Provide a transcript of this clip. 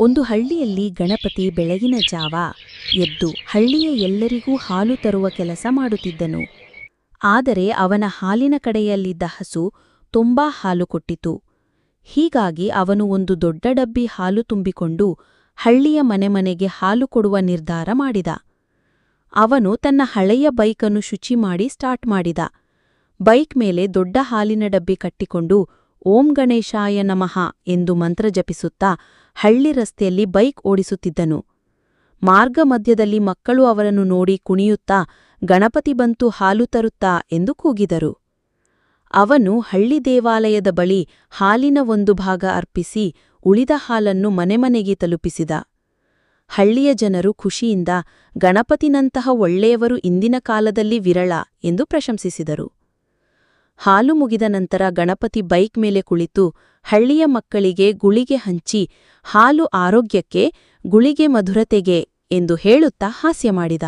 ಒಂದು ಹಳ್ಳಿಯಲ್ಲಿ ಗಣಪತಿ ಬೆಳಗಿನ ಜಾವ ಎದ್ದು ಹಳ್ಳಿಯ ಎಲ್ಲರಿಗೂ ಹಾಲು ತರುವ ಕೆಲಸ ಮಾಡುತ್ತಿದ್ದನು. ಆದರೆ ಅವನ ಹಾಲಿನ ಕಡೆಯಲ್ಲಿದ್ದ ಹಸು ತುಂಬಾ ಹಾಲು ಕೊಟ್ಟಿತು. ಹೀಗಾಗಿ ಅವನು ಒಂದು ದೊಡ್ಡ ಡಬ್ಬಿ ಹಾಲು ತುಂಬಿಕೊಂಡು ಹಳ್ಳಿಯ ಮನೆ ಮನೆಗೆ ಹಾಲು ಕೊಡುವ ನಿರ್ಧಾರ ಮಾಡಿದ. ಅವನು ತನ್ನ ಹಳೆಯ ಬೈಕನ್ನು ಶುಚಿ ಮಾಡಿ ಸ್ಟಾರ್ಟ್ ಮಾಡಿದ. ಬೈಕ್ ಮೇಲೆ ದೊಡ್ಡ ಹಾಲಿನ ಡಬ್ಬಿ ಕಟ್ಟಿಕೊಂಡು ಓಂ ಗಣೇಶಾಯ ನಮಃ ಎಂದು ಮಂತ್ರ ಜಪಿಸುತ್ತಾ ಹಳ್ಳಿ ರಸ್ತೆಯಲ್ಲಿ ಬೈಕ್ ಓಡಿಸುತ್ತಿದ್ದನು. ಮಾರ್ಗ ಮಧ್ಯದಲ್ಲಿ ಮಕ್ಕಳು ಅವರನ್ನು ನೋಡಿ ಕುಣಿಯುತ್ತಾ ಗಣಪತಿ ಬಂತು ಹಾಲು ತರುತ್ತಾ ಎಂದು ಕೂಗಿದರು. ಅವನು ಹಳ್ಳಿ ದೇವಾಲಯದ ಬಳಿ ಹಾಲಿನ ಒಂದು ಭಾಗ ಅರ್ಪಿಸಿ ಉಳಿದ ಹಾಲನ್ನು ಮನೆಮನೆಗೆ ತಲುಪಿಸಿದ. ಹಳ್ಳಿಯ ಜನರು ಖುಷಿಯಿಂದ ಗಣಪತಿನಂತಹ ಒಳ್ಳೆಯವರು ಇಂದಿನ ಕಾಲದಲ್ಲಿ ವಿರಳ ಎಂದು ಪ್ರಶಂಸಿಸಿದರು. ಹಾಲು ಮುಗಿದ ನಂತರ ಗಣಪತಿ ಬೈಕ್ ಮೇಲೆ ಕುಳಿತು ಹಳ್ಳಿಯ ಮಕ್ಕಳಿಗೆ ಗುಳಿಗೆ ಹಂಚಿ, ಹಾಲು ಆರೋಗ್ಯಕ್ಕೆ ಗುಳಿಗೆ ಮಧುರತೆಗೆ ಎಂದು ಹೇಳುತ್ತಾ ಹಾಸ್ಯ ಮಾಡಿದ.